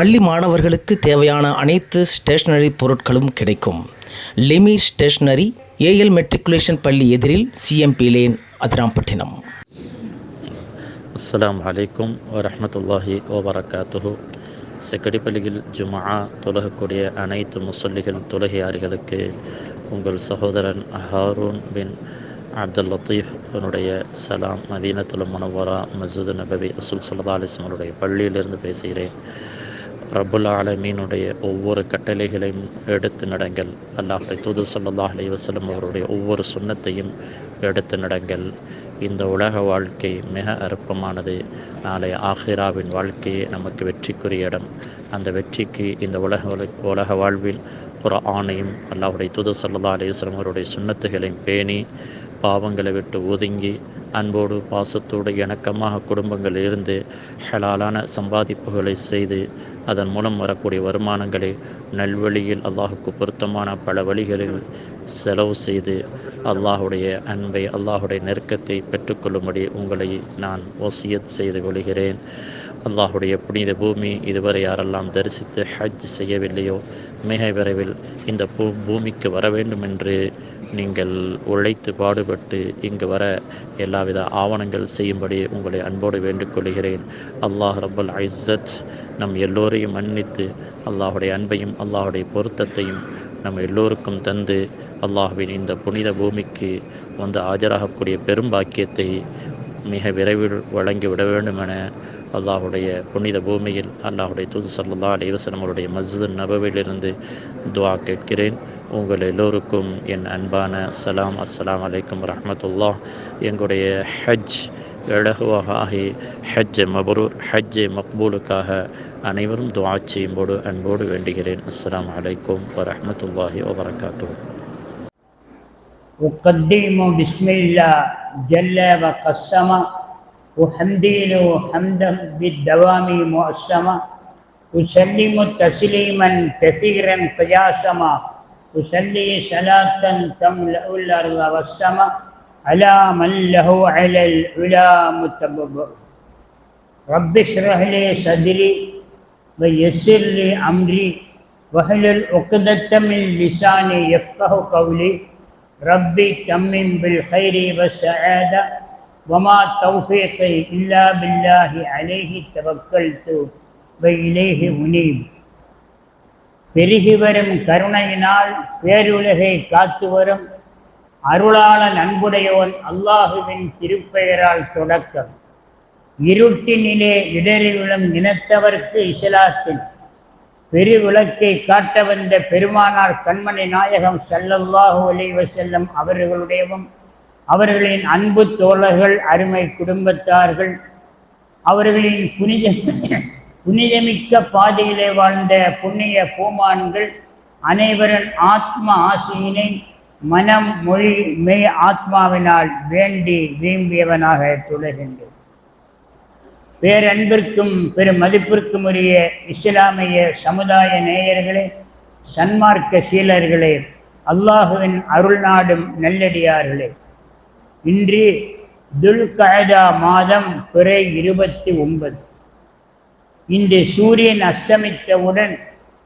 பள்ளி மாணவர்களுக்கு தேவையான அனைத்து ஸ்டேஷனரி பொருட்களும் கிடைக்கும். லிமி ஸ்டேஷனரி ஏஎல் மெட்ரிகுலேஷன் பள்ளி எதிரில் சிஎம்பி லேன் அதிராம்பட்டினம். அஸ்ஸலாமு அலைக்கும் ஓ வபரகாத்துஹு. செக்கடிப்பள்ளியில் ஜுமா தொலகக்கூடிய அனைத்து முசல்லிகள் தொழுகையாளிகளுக்கு உங்கள் சகோதரன் ஹாரூன் பின் அப்துல் லத்தீஃப் அவனுடைய சலாம் மதீனத்துல முனவரா மசூது நபவி ரசூல் சல்லா அலிஸ்மனுடைய பள்ளியிலிருந்து பேசுகிறேன். ரபுல் ஆலமீனுடைய ஒவ்வொரு கட்டளைகளையும் எடுத்து நடங்கள். அல்லாஹுடைய தூது சல்லல்லாஹ் அலைஹி வஸல்லம் அவருடைய ஒவ்வொரு சுண்ணத்தையும் எடுத்து நடங்கள். இந்த உலக வாழ்க்கை மிக அற்பமானது. நாளை ஆஹிராவின் வாழ்க்கையே நமக்கு வெற்றிக்குரிய இடம். அந்த வெற்றிக்கு இந்த உலக உலக வாழ்வில் ஒரு ஆணையும் அல்லாஹுடைய தூது சல்லல்லாஹ் அலைஹி அவருடைய சுண்ணத்துகளையும் பேணி பாவங்களை விட்டு ஒதுங்கி அன்போடு பாசத்தோடு இணக்கமாக குடும்பங்கள் இருந்து ஹலாலான சம்பாதிப்புகளை செய்து அதன் மூலம் வரக்கூடிய வருமானங்களை நல்வழியில் அல்லாஹுக்கு பொருத்தமான பல வழிகளில் செலவு செய்து அல்லாஹுடைய அன்பை அல்லாஹுடைய நெருக்கத்தை பெற்றுக்கொள்ளும்படி உங்களை நான் ஒசியத் செய்து கொள்கிறேன். அல்லாஹுடைய புனித பூமி இதுவரை யாரெல்லாம் தரிசித்து ஹஜ் செய்யவில்லையோ மிக விரைவில் இந்த பூ பூமிக்கு வர வேண்டும் என்று நீங்கள் உழைத்து பாடுபட்டு இங்கு வர எல்லாவித ஆவணங்கள் செய்யும்படி உங்களை அன்போடு வேண்டுகொள்கிறேன் அல்லாஹ் ரப்பல் ஐசத் நம் எல்லோரையும் மன்னித்து அல்லாஹுடைய அன்பையும் அல்லாஹுடைய பொருத்தத்தையும் நம் எல்லோருக்கும் தந்து அல்லாஹுவின் இந்த புனித பூமிக்கு வந்து ஆஜராகக்கூடிய பெரும் பாக்கியத்தை மிக விரைவில் வழங்கி விட வேண்டும் என அல்லாஹுடைய புனித பூமியில் அல்லாஹுடைய தூது சல்லா அலைவசனம் அவருடைய மஸ்ஜித் நபவிலிருந்து துவா கேட்கிறேன். உங்கள் எல்லோருக்கும் என் அன்பான சலாம் அஸ்ஸலாமு அலைக்கும் ரஹ்மத்துல்லாஹ் எங்களுடைய ஹஜ் இலகுவாக ஆகி ஹஜ் மபரூர் ஹஜ் மக்பூலுக்காக அனைவரும் துஆ செய்யும்போது அன்போடு வேண்டுகிறேன் அஸ்ஸலாமு அலைக்கும் வரஹ்மத்துல்லாஹி வபரகாத்துஹு أقدم بسم الله جل وقسم أحمدين حمدا بالدوام مؤسما أسلم تسليما كثيرا قياسما أسلي صلاة تملأ الأرض والسماء على من له على العلا متببر رب اشرح لي صدري ويسر لي أمري واحلل عقدة من لساني يفقه قولي. ربي تمم بالخير والسعادة وما توفيقي إلا بالله عليه توكلت وإليه أنيب. பெருகி வரும் கருணையினால் பேருலகை காத்து வரும். அருளாள நண்புடையவன் அல்லாஹுவின் திருப்பெயரால் தொடக்கம். இருட்டினிலே இடரில் விழும் இனத்தவர்க்கு இஸ்லாத்தின் பெருவிளக்கை காட்ட வந்த பெருமானார் கண்மணி நாயகம் செல்லல்லாஹு ஒலிவ செல்லும் அவர்களுடையவும் அவர்களின் அன்பு தோழர்கள் அருமை குடும்பத்தார்கள் அவர்களின் புனித புனிதமிக்க பாதையிலே வாழ்ந்த புண்ணிய பூமான்கள் அனைவரின் ஆத்ம ஆசையினை மனம் மொழி மெய் ஆத்மாவினால் வேண்டி விரும்பியவனாக துளர்கின்றேன் பேரன்பிற்கும் பெரும் மதிப்பிற்கும் உரிய இஸ்லாமிய சமுதாய நேயர்களே சன்மார்க்க சீலர்களே அல்லாஹுவின் அருள் நாடும் நல்லடியார்களே இன்று துல்கஅதா மாதம் பிறை இருபத்தி ஒன்பது. இன்று சூரியன் அஸ்தமித்தவுடன்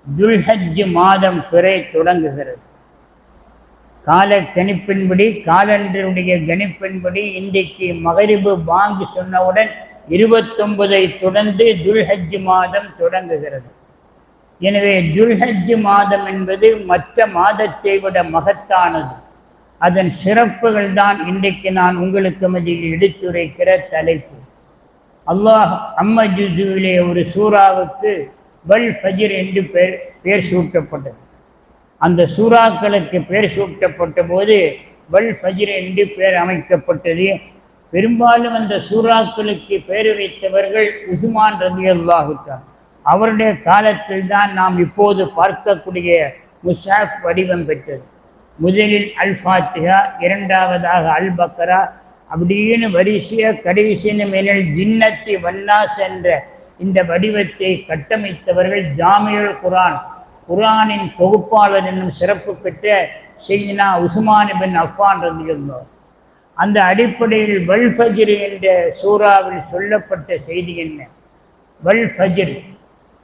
துல்ஹஜ் மாதம் பிறை தொடங்குகிறது. கால கணிப்பின்படி காலண்டருடைய கணிப்பின்படி இன்றைக்கு மகரிபு பாங்கு சொன்னவுடன் இருபத்தொன்பதை தொடர்ந்து துல்ஹஜ் மாதம் தொடங்குகிறது. எனவே துல்ஹஜ் மாதம் என்பது மற்ற மாதத்தை விட மகத்தானது. அதன் சிறப்புகள் தான் இன்றைக்கு நான் உங்களுக்கு மதியில் எடுத்துரைக்கிற தலைப்பு. அல்லாஹ் அம்ம ஜுசுவிலே ஒரு சூறாவுக்கு வல் ஃபஜிர் என்று பெயர் பெயர் சூட்டப்பட்டது. அந்த சூறாக்களுக்கு பெயர் சூட்டப்பட்ட போது வல் ஃபஜிர் என்று பெயர் அமைக்கப்பட்டது. பெரும்பாலும் அந்த சூறாக்களுக்கு பெயர் வைத்தவர்கள் உசுமான் ரதி அல்லாஹுத்தான் அவருடைய காலத்தில் தான் நாம் இப்போது பார்க்கக்கூடிய முசாஃப் வடிவம் பெற்றது. முதலில் அல் ஃபாத்திகா இரண்டாவதாக அல் பக்கரா அப்படின்னு வரிசைய கடைசியின் மேலில் ஜின்னத்தி வன்னாஸ் என்ற இந்த வடிவத்தை கட்டமைத்தவர்கள் ஜாமியுல் குரான் குரானின் தொகுப்பாளர் என்னும் சிறப்பு பெற்ற செய்தினா உஸ்மான் பின் அஃபான் ரதியுல்லார் அந்த அடிப்படையில் வல் ஃபஜ்ர் என்ற சூறாவில் சொல்லப்பட்ட செய்தி என்ன? வல் ஃபஜ்ர்.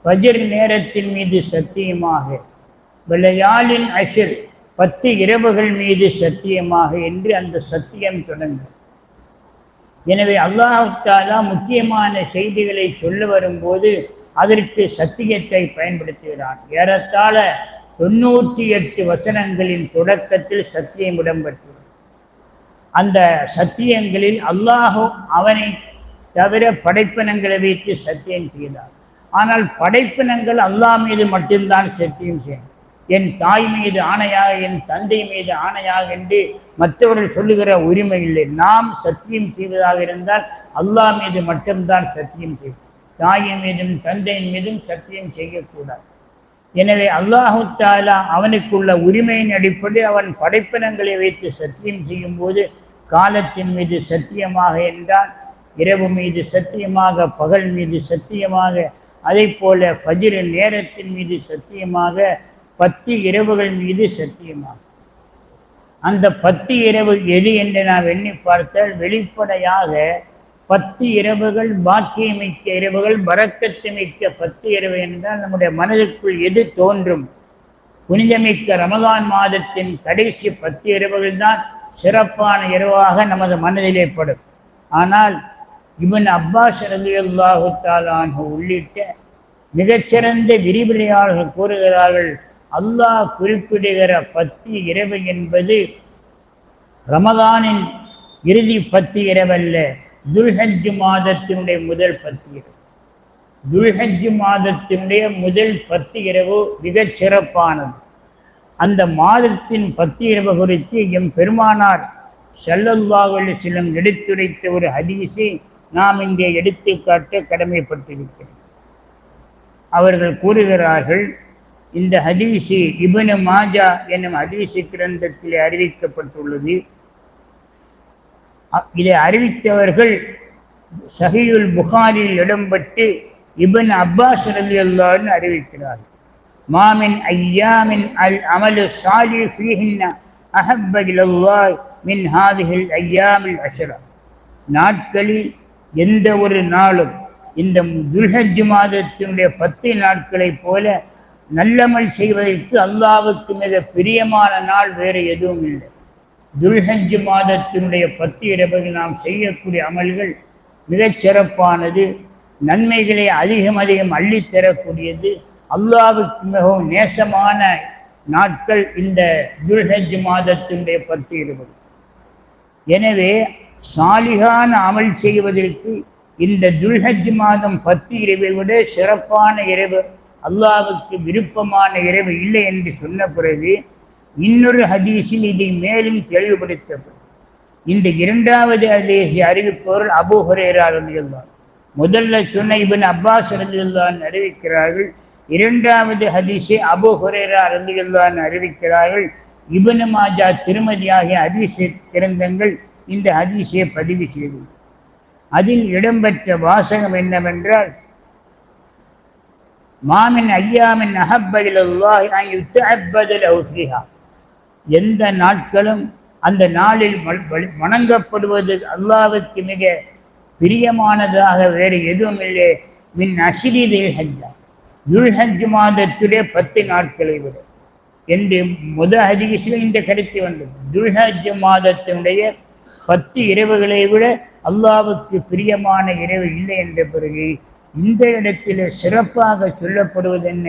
ஃபஜர் நேரத்தின் மீது சத்தியமாக. விளையாளின் அஷிர் பத்து இரவுகள் மீது சத்தியமாக என்று அந்த சத்தியம் தொடங்கும் எனவே அல்லாஹாலா முக்கியமான செய்திகளை சொல்ல வரும்போது அதற்கு சத்தியத்தை பயன்படுத்துகிறான் ஏறத்தாழ தொண்ணூற்றி எட்டு வசனங்களின் தொடக்கத்தில் சத்தியம் இடம்பெற்றது அந்த சத்தியங்களில் அல்லாஹோ அவனை தவிர படைப்பினங்களை வைத்து சத்தியம் செய்தார். ஆனால் படைப்பினங்கள் அல்லாஹ் மீது மட்டும்தான் சத்தியம் செய்யும். என் தாய் மீது ஆணையாக என் தந்தை மீது ஆணையாக என்று மற்றவர்கள் சொல்லுகிற உரிமை இல்லை. நாம் சத்தியம் செய்வதாக இருந்தால் அல்லாஹ் மீது மட்டும்தான் சத்தியம் செய்வோம் தாயின் மீதும் தந்தையின் மீதும் சத்தியம் செய்யக்கூடாது. எனவே அல்லாஹு தாலா அவனுக்குள்ள உரிமையின் அடிப்படையில் அவன் படைப்பினங்களை வைத்து சத்தியம் செய்யும் போது காலத்தின் மீது சத்தியமாக என்றால் இரவு மீது சத்தியமாக பகல் மீது சத்தியமாக அதே போல ஃபஜிர நேரத்தின் மீது சத்தியமாக பத்து இரவுகள் மீது சத்தியமாகும். அந்த பத்து இரவு எது என்று நாம் எண்ணி பார்த்தால் வெளிப்படையாக பத்து இரவுகள் பாக்கியமிக்க இரவுகள் பறக்கத்து மிக்க பத்து இரவு என்றால் நம்முடைய மனதுக்குள் எது தோன்றும்? புனிதமிக்க ரமதான் மாதத்தின் கடைசி பத்து இரவுகள் தான் சிறப்பான இரவாக நமது மனதிலே படும். ஆனால் இவன் அப்பாஸ் ரலியல்லாஹு தாலான் உள்ளிட்ட மிகச்சிறந்த விரிவுரையாளர்கள் கூறுகிறார்கள் அல்லாஹ் குறிப்பிடுகிற பத்து இரவு என்பது ரமதானின் இறுதி பத்து இரவல்ல. துல்ஹஜ் மாதத்தினுடைய முதல் பத்து இரவு. துல்ஹஜ் மாதத்தினுடைய முதல் பத்து இரவு மிகச் சிறப்பானது. அந்த மாதத்தின் பத்து இரவு குறித்து எம் பெருமானார் செல்லல்லாஹ் சிலம் எடுத்துரைத்த ஒரு ஹதீஸை நாம் இங்கே எடுத்துக்காட்ட கடமைப்பட்டிருக்கிறோம். அவர்கள் கூறுகிறார்கள் இந்த ஹதீஸு இபனு மாஜா என்னும் ஹதீஸு கிரந்தத்தில் அறிவிக்கப்பட்டுள்ளது. இதை அறிவித்தவர்கள் சஹியுல் புகாரில் இடம்பெற்று இபன் அப்பாஸ் ரலியல்லாஹு அறிவிக்கிறார். மாமின் ஐயாமின் அல் அமலு சாலி ஃபீஹின்ன அஹப்ப மின் ஹாதிஹில் ஐயாமில் அஷரா. நாட்களில் எந்த ஒரு நாளும் இந்த துல்ஹஜ் மாதத்தினுடைய பத்து நாட்களைப் போல நல்லமல் செய்வதற்கு அல்லாவுக்கு மிக பிரியமான நாள் வேறு எதுவும் இல்லை. துல்ஹஞ்சு மாதத்தினுடைய பத்து இரவுகள் நாம் செய்யக்கூடிய அமல்கள் மிகச் சிறப்பானது நன்மைகளை அதிகம் அதிகம் அள்ளித் தரக்கூடியது அல்லாவுக்கு மிகவும் நேசமான நாட்கள் இந்த துல்ஹஜ் மாதத்தினுடைய பத்து இருபது எனவே சாலிகான அமல் செய்வதற்கு இந்த துல்ஹஜ் மாதம் பத்து இரவை விட சிறப்பான இரவு அல்லாவுக்கு விருப்பமான இரவு இல்லை என்று சொன்ன பிறகு இன்னொரு ஹதீஸில் இதை மேலும் தெளிவுபடுத்தப்படும். இந்த இரண்டாவது ஹதீஸை அறிவிப்பவர்கள் அபூ ஹுரேரா ரலியல்லாஹு முதல்ல சொன்ன இவன் அப்பாஸ் ரலியல்லாஹு அறிவிக்கிறார்கள் இரண்டாவது ஹதீஸை அபூ ஹுரேரா அறிவிக்கிறார்கள் இபனு மாஜா திருமதி ஆகிய ஹதீஸ் கிரந்தங்கள் இந்த ஹதீஸை பதிவு செய்துள்ளது அதில் இடம்பெற்ற வாசகம் என்னவென்றால் மாமின் ஐயாமின் அஹப்பதிலாஹி அல்லாஹிஹா எந்த நாட்களும் அந்த நாளில் வணங்கப்படுவது அல்லாவுக்கு மிக பிரியமானதாக வேறு எதுவும் இல்லை மின் அசிரி தில் துல்ஹஜ் மாதத்திலே பத்து நாட்களை விட என்று முத ஹதீஸில் இந்த கருத்து வந்தது துல்ஹஜ் மாதத்தினுடைய பத்து இரவுகளை விட அல்லாவுக்கு பிரியமான இரவு இல்லை என்ற பிறகு இந்த இடத்திலே சிறப்பாக சொல்லப்படுவது என்ன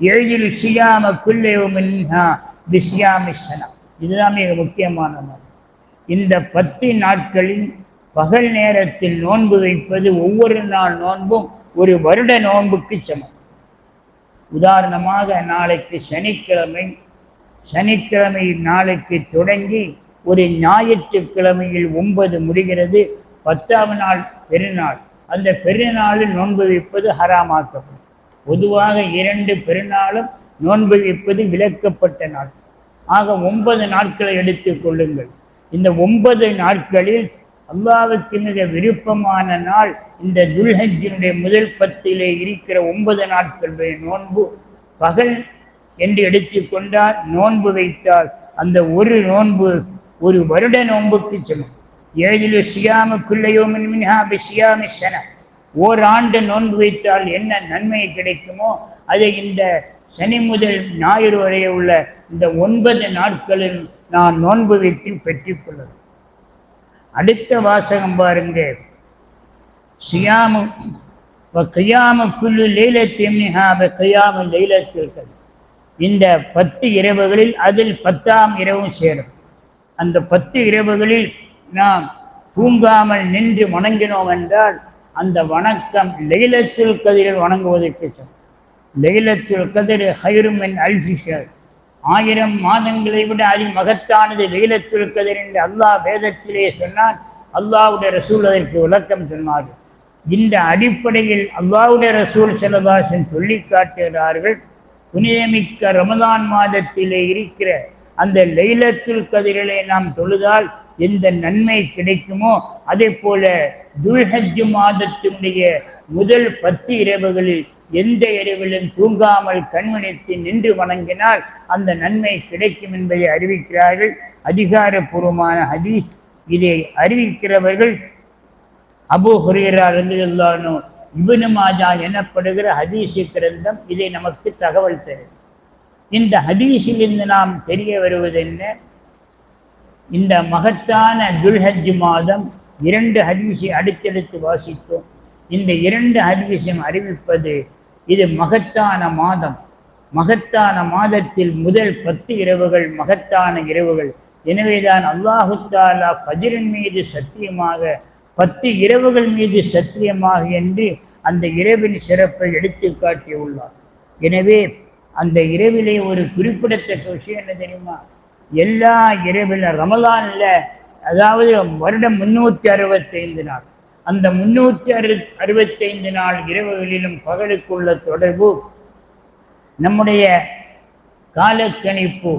ஏழில் சியாம குல்லேவுமின்ஹா பிஸ்யாமி இதுதான் மிக முக்கியமான நாள். இந்த பத்து நாட்களில் பகல் நேரத்தில் நோன்பு வைப்பது ஒவ்வொரு நாள் நோன்பும் ஒரு வருட நோன்புக்கு சமம். உதாரணமாக நாளைக்கு சனிக்கிழமை சனிக்கிழமை நாளைக்கு தொடங்கி ஒரு ஞாயிற்றுக்கிழமையில் ஒன்பது முடிகிறது. பத்தாவது நாள் பெருநாள். அந்த பெருநாளில் நோன்பு வைப்பது ஹராமாக்கப்படும். பொதுவாக இரண்டு பெருநாளும் நோன்பு வைப்பது விலக்கப்பட்ட நாள். ஆக ஒன்பது நாட்களை எடுத்துக் கொள்ளுங்கள். இந்த ஒன்பது நாட்களில் அல்லாவுக்கு மிக விருப்பமான நாள் இந்த துல்ஹஜினுடைய முதல் பத்திலே இருக்கிற ஒன்பது நாட்களுடைய நோன்பு. பகல் என்று எடுத்துக்கொண்டால் நோன்பு வைத்தால் அந்த ஒரு நோன்பு ஒரு வருட நோன்புக்கு செல்லும். ஏழிலு சியாம குல்லையோமின் மின்ஹா பிசியாமி சன. ஓராண்டு நோன்பு வைத்தால் என்ன நன்மை கிடைக்குமோ அதை இந்த சனி முதல் ஞாயிறு வரை உள்ள இந்த ஒன்பது நாட்களில் நான் நோன்பு வைத்து பெற்றுக்கொள்ளும் அடுத்த வாசகம் பாருங்க. சியாமு கையாம புல்லு லைலத்தின் கையாம லைலத்தில் இந்த பத்து இரவுகளில் அதில் பத்தாம் இரவும் சேரும். அந்த பத்து இரவுகளில் நாம் தூங்காமல் நின்று வணங்கினோம் என்றால் அந்த வணக்கம் லைலத்தில் கதிரில் வணங்குவதற்கு சொல். லைலத்துல் கதிர் ஹைரும் என் அல்ஃபிஷர் ஆயிரம் மாதங்களை விட அதி மகத்தானது லைலத்துல் கதிர் என்று அல்லாஹ் வேதத்திலே சொன்னால் அல்லாவுடைய ரசூல் அதற்கு விளக்கம் சொன்னார்கள். இந்த அடிப்படையில் அல்லாவுடைய ரசூல் செலவாசன் சொல்லி காட்டுகிறார்கள் புனிதமிக்க ரமதான் மாதத்திலே இருக்கிற அந்த லைலத்துல் கதிரிலே நாம் தொழுதால் எந்த நன்மை கிடைக்குமோ அதே போல துல்ஹஜ் மாதத்தினுடைய முதல் பத்து இரவுகளில் எந்த இரவிலும் தூங்காமல் கண்மணித்து நின்று வணங்கினால் அந்த நன்மை கிடைக்கும் என்பதை அறிவிக்கிறார்கள். அதிகாரப்பூர்வமான ஹதீஸ் இதை அறிவிக்கிறவர்கள் அபு ஹுரேரா ரலியல்லாஹு இப்னு மாஜா எனப்படுகிற ஹதீசு கிரந்தம் இதை நமக்கு தகவல் தரும் இந்த ஹதீஸிலிருந்து நாம் தெரிய வருவது என்ன இந்த மகத்தான துல்ஹஜ் மாதம் இரண்டு ஹதீஸை அடுத்தடுத்து வாசித்தோம். இந்த இரண்டு ஹதீஸும் அறிவிப்பது இது மகத்தான மாதம். மகத்தான மாதத்தில் முதல் பத்து இரவுகள் மகத்தான இரவுகள். எனவேதான் அல்லாஹுத்தாலா தாலா மீது சத்தியமாக பத்து இரவுகள் மீது சத்தியமாக என்று அந்த இரவின் சிறப்பை எடுத்து காட்டியுள்ளார். எனவே அந்த இரவிலே ஒரு குறிப்பிடத்தக்க விஷயம் என்ன தெரியுமா? எல்லா இரவில் ரமலான்ல அதாவது வருடம் முன்னூற்றி அறுபத்தைந்து நாள். அந்த முன்னூற்றி அறு அறுபத்தைந்து நாள் இரவுகளிலும் பகலுக்குள்ள தொடர்பு. நம்முடைய காலக்கணிப்பு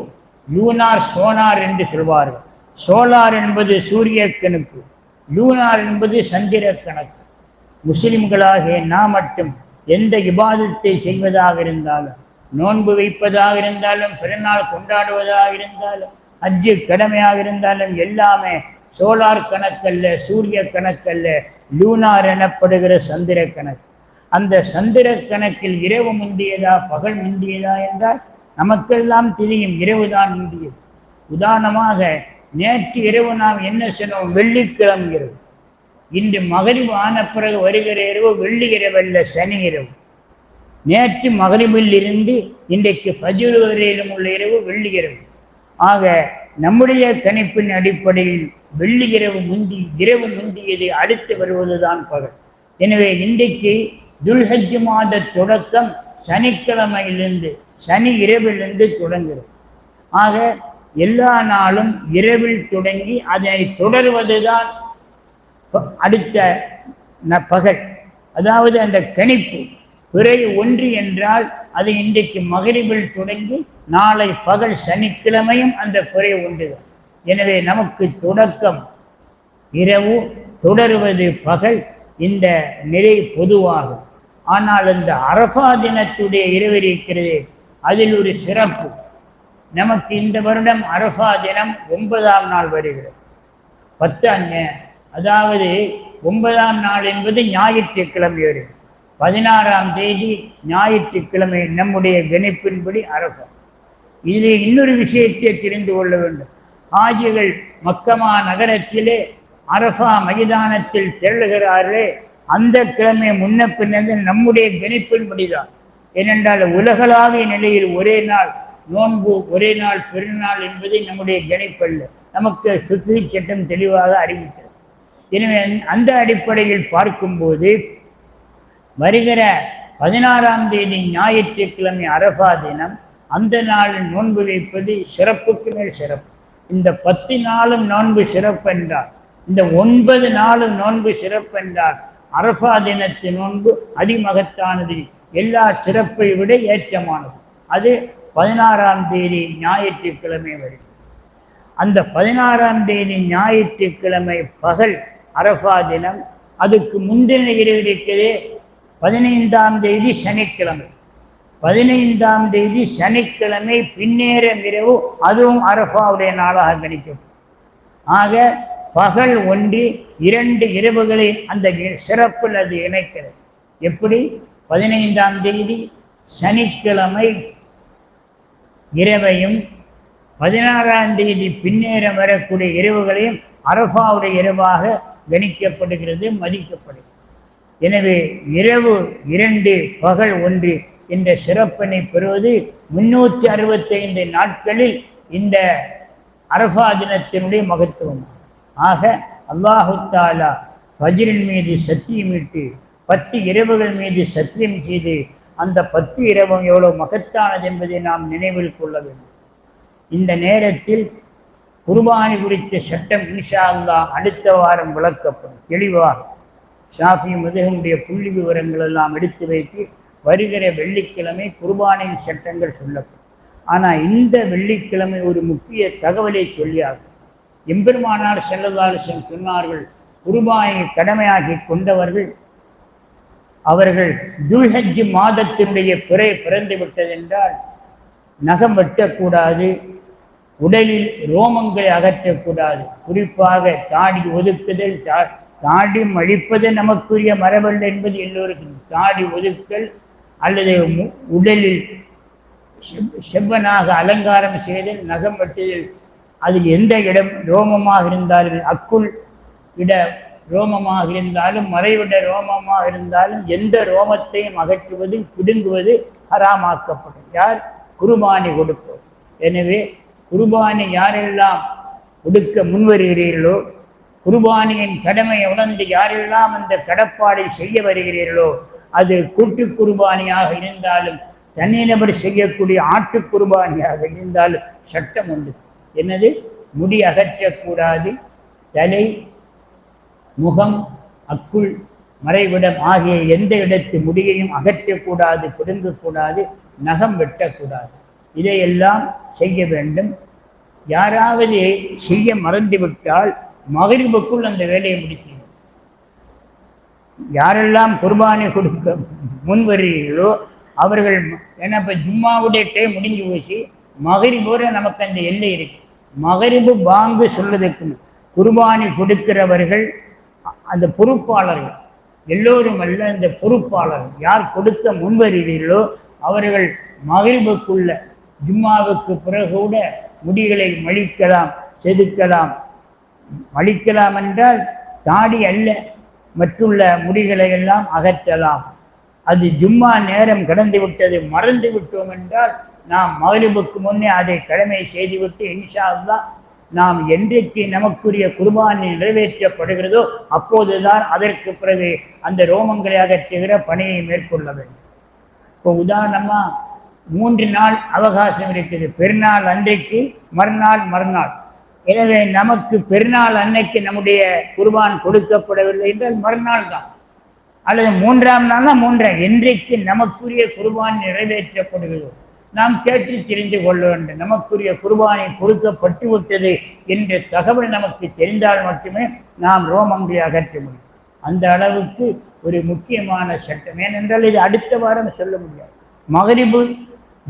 லூனார் சோனார் என்று சொல்வார்கள். சோலார் என்பது சூரிய கணிப்பு லூனார் என்பது சந்திர கணக்கு. முஸ்லிம்களாகிய நாம் மட்டும் எந்த விவாதத்தை செய்வதாக இருந்தாலும் நோன்பு வைப்பதாக இருந்தாலும் பிறநாள் கொண்டாடுவதாக இருந்தாலும் அஜ்ஜு கடமையாக இருந்தாலும் எல்லாமே சோலார் கணக்கல்ல சூரிய கணக்கல்ல லூனார் எனப்படுகிற சந்திர கணக்கு. அந்த சந்திர கணக்கில் இரவு முந்தியதா பகல் முந்தியதா என்றால் நமக்கெல்லாம் தெரியும் இரவுதான் முந்தியது. உதாரணமாக நேற்று இரவு நாம் என்ன சொன்னோம்? வெள்ளிக்கிழமை இரவு. இன்று மகரிவு ஆன பிறகு வருகிற இரவு வெள்ளி இரவல்ல சனி இரவு. நேற்று மகரிபில் இருந்து இன்றைக்கு ஃபஜ்ர் வரையிலும் உள்ள இரவு வெள்ளி இரவு. ஆக நம்முடைய கணிப்பின் அடிப்படையில் வெள்ளி இரவு முந்தி இரவு முந்தியது அடுத்து வருவதுதான் பகல். எனவே இன்றைக்கு துல்ஹஜ் மாத தொடக்கம் சனிக்கிழமையிலிருந்து சனி இரவிலிருந்து தொடங்குகிறது ஆக எல்லா நாளும் இரவில் தொடங்கி அதனை தொடர்வதுதான் அடுத்த ந- பகல். அதாவது அந்த கணிப்பு. பிறை ஒன்று என்றால் அது இன்றைக்கு மகரிபில் தொடங்கி நாளை பகல் சனிக்கிழமையும் அந்த பிறை ஒன்றுதான் எனவே நமக்கு தொடக்கம். இரவு தொடருவது பகல் இந்த நிலை பொதுவாகும். ஆனால் அந்த அரஃபா தினத்துடைய இரவு இருக்கிறது அதில் ஒரு சிறப்பு. நமக்கு இந்த வருடம் அரஃபா தினம் ஒன்பதாம் நாள் வருகிறது. பத்தாம் அதாவது ஒன்பதாம் நாள் என்பது ஞாயிற்றுக்கிழமை வருகிறது பதினாறாம் தேதி ஞாயிற்றுக்கிழமை நம்முடைய கணிப்பின்படி அரஃபா இதிலே இன்னொரு விஷயத்தை தெரிந்து கொள்ள வேண்டும். ஆஜிகள் மக்கமா நகரத்திலே அரசா மைதானத்தில் திரளுகிறார்களே அந்த கிழமை முன்ன பின்னது நம்முடைய கணிப்பின்படிதான். ஏனென்றால் உலகளாவிய நிலையில் ஒரே நாள் நோன்பு ஒரே நாள் பெருநாள் என்பதை நம்முடைய கணிப்பல்ல. நமக்கு சுற்றி சட்டம் தெளிவாக அறிவித்தது எனவே அந்த அடிப்படையில் பார்க்கும்போது வருகிற பதினாறாம் தேதி ஞாயிற்றுக்கிழமை அரஃபா தினம் அந்த நாளில் நோன்பு வைப்பது சிறப்புக்கு மேல் சிறப்பு. இந்த பத்து நாளும் நோன்பு சிறப்பு என்றார் இந்த ஒன்பது நாளும் நோன்பு சிறப்பு என்றார் அரஃபா தினத்து நோன்பு அதிமகத்தானது எல்லா சிறப்பை விட ஏற்றமானது. அது பதினாறாம் தேதி ஞாயிற்றுக்கிழமை வரை. அந்த பதினாறாம் தேதி ஞாயிற்றுக்கிழமை பகல் அரஃபா தினம் அதுக்கு முந்தின இருக்கிறதே பதினைந்தாம் தேதி சனிக்கிழமை. பதினைந்தாம் தேதி சனிக்கிழமை பின்னேற இரவு அதுவும் அரஃபாவுடைய நாளாக கணிக்கும். ஆக பகல் ஒன்று இரண்டு இரவுகளை அந்த சிறப்பில் அது இணைக்கிறது. எப்படி? பதினைந்தாம் தேதி சனிக்கிழமை இரவையும் பதினாறாம் தேதி பின்னேறம் வரக்கூடிய இரவுகளையும் அரபாவுடைய இரவாக கணிக்கப்படுகிறது மதிக்கப்படுகிறது. எனவே இரவு இரண்டு பகல் ஒன்று என்ற சிறப்பினை பெறுவது முன்னூற்றி அறுபத்தைந்து நாட்களில் இந்த அரபா தினத்தினுடைய மகத்துவம். ஆக அல்லாஹு தாலா ஃபஜ்ரின் மீது சத்தியமிட்டு பத்து இரவுகள் மீது சத்தியம் செய்து அந்த பத்து இரவும் எவ்வளவு மகத்தானது என்பதை நாம் நினைவில் கொள்ள வேண்டும். இந்த நேரத்தில் குர்பானி குறித்த சட்டம் இன்ஷா அல்லாஹ் அடுத்த வாரம் விளக்கப்படும். தெளிவாக ஷாஃபி மதுகனுடைய புள்ளி விவரங்கள் எல்லாம் எடுத்து வைத்து வருகிற வெள்ளிக்கிழமை குர்பானின் சட்டங்கள் சொல்லப்படும். ஆனால் இந்த வெள்ளிக்கிழமை ஒரு முக்கிய தகவலை சொல்லியாகும். எம்பெருமானார் செல்லதாலசன் சொன்னார்கள் குருபானை கடமையாகி கொண்டவர்கள் அவர்கள் துல்ஹஜ் மாதத்தினுடைய பிறை பிறந்து விட்டது என்றால் நகம் வெட்டக்கூடாது உடலில் ரோமங்களை அகற்றக்கூடாது. குறிப்பாக தாடி ஒதுக்குதல் தாடி மழிப்பது நமக்குரிய மரபல்ல என்பது எல்லோருக்கும். தாடி ஒதுக்கல் அல்லது மு- உடலில் செவ்வனாக அலங்காரம் செய்தல் நகம் வெட்டுதல். அதில் எந்த இடம் ரோமமாக இருந்தாலும் அக்குள் இட ரோமமாக இருந்தாலும் மறைவிட ரோமமாக இருந்தாலும் எந்த ரோமத்தையும் அகற்றுவது பிடுங்குவது ஹராமாக்கப்படும். யார்? குருபானி கொடுப்போம். எனவே குருபானி யாரெல்லாம் கொடுக்க முன்வருகிறீர்களோ குர்பானியின் கடமையை உணர்ந்து யாரெல்லாம் அந்த கடப்பாடை செய்ய வருகிறீர்களோ அது கூட்டு குர்பானியாக இருந்தாலும் தனிநபர் செய்யக்கூடிய ஆட்டு குர்பானியாக இருந்தாலும் சட்டம் உண்டு. என்னது? முடி அகற்றக்கூடாது. தலை முகம் அக்குள் மறைவிடம் ஆகிய எந்த இடத்து முடியையும் அகற்றக்கூடாது பிடுங்கக்கூடாது நகம் வெட்டக்கூடாது. இதையெல்லாம் செய்ய வேண்டும். யாராவது செய்ய மறந்துவிட்டால் மகிழ்வுக்குள் அந்த வேலையை முடிக்கணும் யாரெல்லாம் குர்பானி கொடுக்க முன் வருகிறீர்களோ அவர்கள் ஏன்னா இப்போ ஜும்மாவுடைய டைம் முடிஞ்சு போச்சு. மகரிபோட நமக்கு அந்த எல்லை இருக்கு. மகரிபு பாங்கு சொல்வதற்கு குர்பானி கொடுக்கிறவர்கள் அந்த பொறுப்பாளர்கள். எல்லோரும் அல்ல அந்த பொறுப்பாளர்கள் யார் கொடுக்க முன்வருகிறீர்களோ அவர்கள் மகிழ்வுக்குள்ள ஜும்மாவுக்கு பிறகு கூட முடிகளை மழிக்கலாம் செதுக்கலாம். மழிக்கலாம் என்றால் தாடி அல்ல மற்றுள்ள முடிகளை எல்லாம் அகற்றலாம். அது ஜும்மா நேரம் கடந்து விட்டது மறந்து விட்டோம் என்றால் நாம் மகளிருக்கு முன்னே அதை கடமை செய்துவிட்டு இன்ஷா நாம் என்றைக்கு நமக்குரிய குர்பானி நிறைவேற்றப்படுகிறதோ அப்போதுதான் அதற்கு பிறகு அந்த ரோமங்களை அகற்றுகிற பணியை மேற்கொள்ள வேண்டும். இப்போ உதாரணமா மூன்று நாள் அவகாசம் இருக்குது. பெருநாள் அன்றைக்கு மறுநாள் மறுநாள். எனவே நமக்கு பெருநாள் அன்னைக்கு நம்முடைய குர்பான் கொடுக்கப்படவில்லை என்றால் மறுநாள் தான் அல்லது மூன்றாம் நாள்னா மூன்றாம் என்றைக்கு நமக்குரிய குர்பான் நிறைவேற்றப்படுகிறதோ. நாம் கேட்டு தெரிந்து கொள்ள வேண்டும். நமக்குரிய குர்பானை கொடுக்கப்பட்டு விட்டது என்ற தகவல் நமக்கு தெரிந்தால் மட்டுமே நாம் ரோமங்களை அகற்ற முடியும். அந்த அளவுக்கு ஒரு முக்கியமான சட்டம். ஏனென்றால் இது அடுத்த வாரம் சொல்ல முடியாது. மகரிபு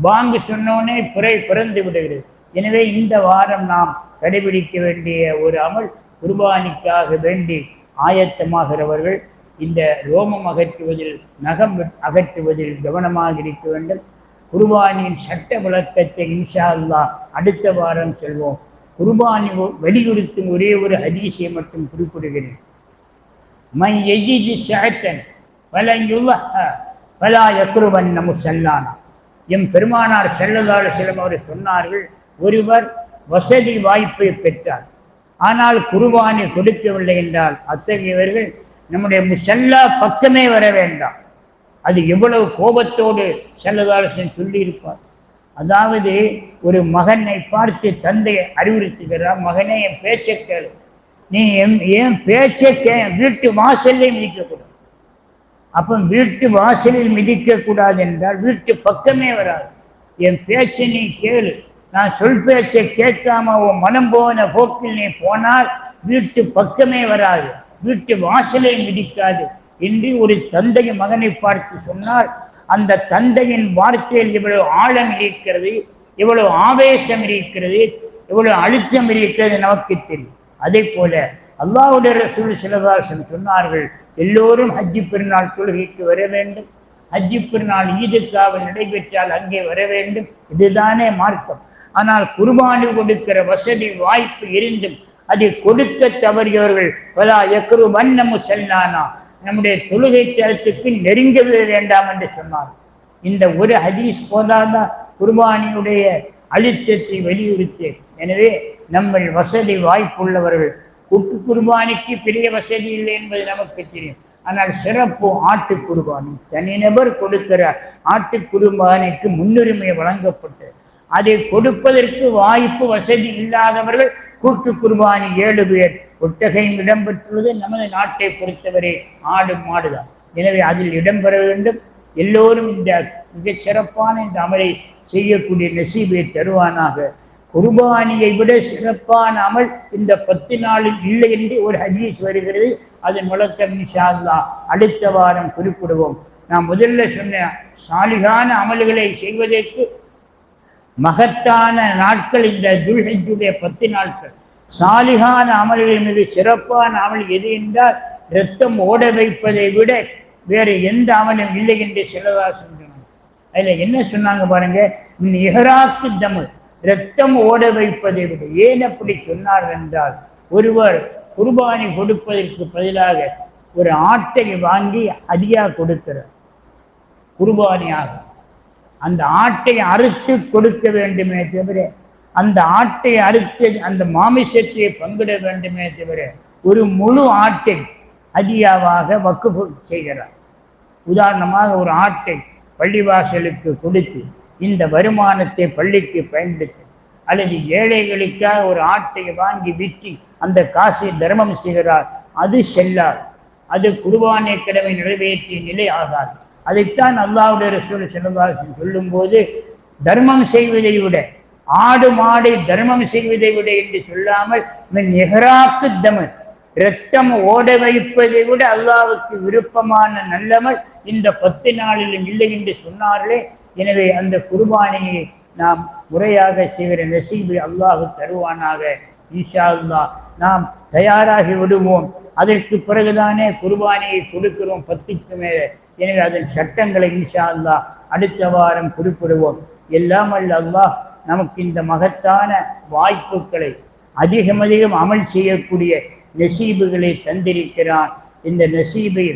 பாங்கு சொன்னோனே பிறை பிறந்து விடுகிறது. எனவே இந்த வாரம் நாம் கடைபிடிக்க வேண்டிய ஒரு அமல் குர்பானிக்காக வேண்டி ஆயத்தமாகிறவர்கள் இந்த ரோமம் அகற்றுவதில் நகம் அகற்றுவதில் கவனமாக இருக்க வேண்டும். குர்பானியின் சட்ட விளக்கத்தை இன்ஷா அல்லாஹ் அடுத்த வாரம் செல்வோம். குர்பானி ஒ- வலியுறுத்தும் ஒரே ஒரு ஹதீஸை மட்டும் குறிப்பிடுகிறேன். மன் எஜிது ஷஅத்தன் வலன் பலா யக்குருவன் யக்ருபன்ன முஸல்லானா எம் பெருமானார் செல்லதால சிலம் அவர்கள் சொன்னார்கள் ஒருவர் வசதி வாய்ப்பை பெற்றார். ஆனால் குர்பானி கொடுக்கவில்லை என்றால் அத்தகையவர்கள் நம்முடைய முசல்லா பக்கமே வர வேண்டாம். அது எவ்வளவு கோபத்தோடு செல்லதாலசன் சொல்லியிருப்பார். அதாவது ஒரு மகனை பார்த்து தந்தையை அறிவுறுத்துகிறார் மகனே என் பேச்சை கேளு. நீ என் ஏன் பேச்சை கே வீட்டு வாசல்லே மிதிக்கக்கூடாது. அப்போ வீட்டு வாசலில் மிதிக்கக்கூடாது என்றால் வீட்டு பக்கமே வராது. என் பேச்சை நீ கேளு. நான் சொல் பேச்சை கேட்காம உன் மனம் போன போக்கில் நீ போனால் வீட்டு பக்கமே வராது வீட்டு வாசலை மிதிக்காது என்று ஒரு தந்தை மகனை பார்த்து சொன்னால் அந்த தந்தையின் வார்த்தையில் இவ்வளவு ஆழம் இருக்கிறது இவ்வளவு ஆவேசம் இருக்கிறது இவ்வளவு அழுத்தம் இருக்கிறது நமக்கு தெரியும். அதே போல அல்லாவுடைய ரசூல் சிலதாசன் சொன்னார்கள் எல்லோரும் ஹஜ்ஜி பெருநாள் தொழுகைக்கு வர வேண்டும். ஹஜ்ஜி பெருநாள் ஈதுக்காவல் நடைபெற்றால் அங்கே வர வேண்டும். இதுதானே மார்க்கம். ஆனால் குர்பானி கொடுக்கிற வசதி வாய்ப்பு இருந்தும் அதை கொடுக்க தவறியவர்கள் வலா எக்கரு வண்ணமு செல்லானா. நம்முடைய தொழுகை தளத்துக்கு நெருங்கவே வேண்டாம் என்று சொன்னார். இந்த ஒரு ஹதீஸ் போதாதான் குர்பானியுடைய அழுத்தத்தை வலியுறுத்தேன் எனவே நம்ம வசதி வாய்ப்புள்ளவர்கள் குட்டு குர்பானிக்கு பெரிய வசதி இல்லை என்பது நமக்கு தெரியும். ஆனால் சிறப்பு ஆட்டு குர்பானி. தனிநபர் கொடுக்கிற ஆட்டு குர்பானிக்கு முன்னுரிமை வழங்கப்பட்டது. அதை கொடுப்பதற்கு வாய்ப்பு வசதி இல்லாதவர்கள் கூட்டு குர்பானி ஏழு பேர். ஒட்டகையும் இடம்பெற்றுள்ளது நமது நாட்டை பொறுத்தவரை ஆடு மாடுதான். எனவே அதில் இடம்பெற வேண்டும். எல்லோரும் இந்த மிகச் சிறப்பான இந்த அமலை செய்யக்கூடிய நசீபை தருவானாக. குர்பானியை விட சிறப்பான அமல் இந்த பத்து நாளில் இல்லை என்று ஒரு ஹதீஸ் வருகிறது. அதன் முழக்கம் இன்ஷா அடுத்த வாரம் குறிப்பிடுவோம். நான் முதல்ல சொன்ன சாலிகான அமல்களை செய்வதற்கு மகத்தான நாட்கள் இந்த துல்ஹஜுடைய பத்து நாட்கள். சாலிகான அமல்கள் மீது சிறப்பான அமல் எது என்றால் இரத்தம் ஓட வைப்பதை விட வேறு எந்த அமலும் இல்லை என்று சிலதா சொன்னாங்க அதில் என்ன சொன்னாங்க பாருங்க இஹராக்கு தமிழ் இரத்தம் ஓட வைப்பதை விட. ஏன் அப்படி சொன்னார் என்றால் ஒருவர் குர்பானி கொடுப்பதற்கு பதிலாக ஒரு ஆட்டை வாங்கி அதிகா கொடுக்கிறார். குர்பானியாக. அந்த ஆட்டை அறுத்து கொடுக்க வேண்டுமே தவிர அந்த ஆட்டை அறுத்து அந்த மாமிசத்தை பங்கிட வேண்டுமே தவிர ஒரு முழு ஆட்டை அதியாவாக வக்குஃபு செய்கிறார். உதாரணமாக ஒரு ஆட்டை பள்ளிவாசலுக்கு கொடுத்து இந்த வருமானத்தை பள்ளிக்கு பயன்படுத்தி அல்லது ஏழைகளுக்காக ஒரு ஆட்டை வாங்கி விற்று அந்த காசை தர்மம் செய்கிறார். அது செல்லார் அது குர்பானை கிழமை நிறைவேற்றிய நிலை ஆகாது. அதைத்தான் அல்லாவுடைய ரசூல் செல்லவாசன் சொல்லும்போது தர்மம் செய்வதை விட ஆடு மாடை தர்மம் செய்வதை விட என்று சொல்லாமல் நெஹராக்கு தமன் இரத்தம் ஓட வைப்பதை விட அல்லாவுக்கு விருப்பமான நல்லமல் இந்த பத்து நாளிலும் இல்லை என்று சொன்னார்களே. எனவே அந்த குர்பானியை நாம் முறையாக செய்கிற நெசீபை அல்லாஹு தருவானாக. ஈஷா அல்லாஹ் நாம் தயாராகி விடுவோம். அதற்கு பிறகுதானே குர்பானியை கொடுக்கிறோம் பத்துக்கு மேலே. எனவே அதன் சட்டங்களை இன்ஷா அல்லா அடுத்த வாரம் குறிப்பிடுவோம். எல்லாம் அல்ல அல்லாஹ் நமக்கு இந்த மகத்தான வாய்ப்புகளை அதிகம் அதிகம் அமல் செய்யக்கூடிய நெசீபுகளை தந்திருக்கிறான். இந்த நெசீபை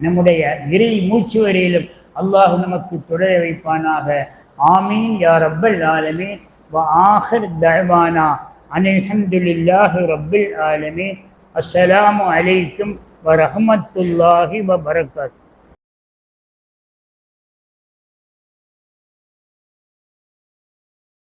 நம்முடைய இறை மூச்சு வரையிலும் அல்லாஹ் நமக்கு தொடர வைப்பானாக. ஆமீன் யா ரப்பல் ஆலமே வ ஆஹிர் தஅவானா அனில் ரப்பில் ஆலமே அஸ்ஸலாமு அலைக்கும் வ ரஹ்மத்துல்லாஹி